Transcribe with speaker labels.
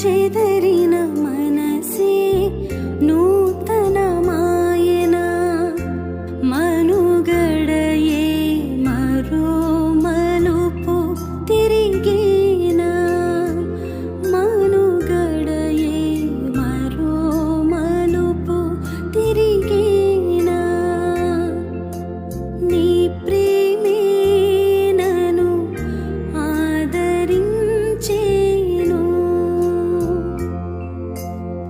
Speaker 1: ചിതറി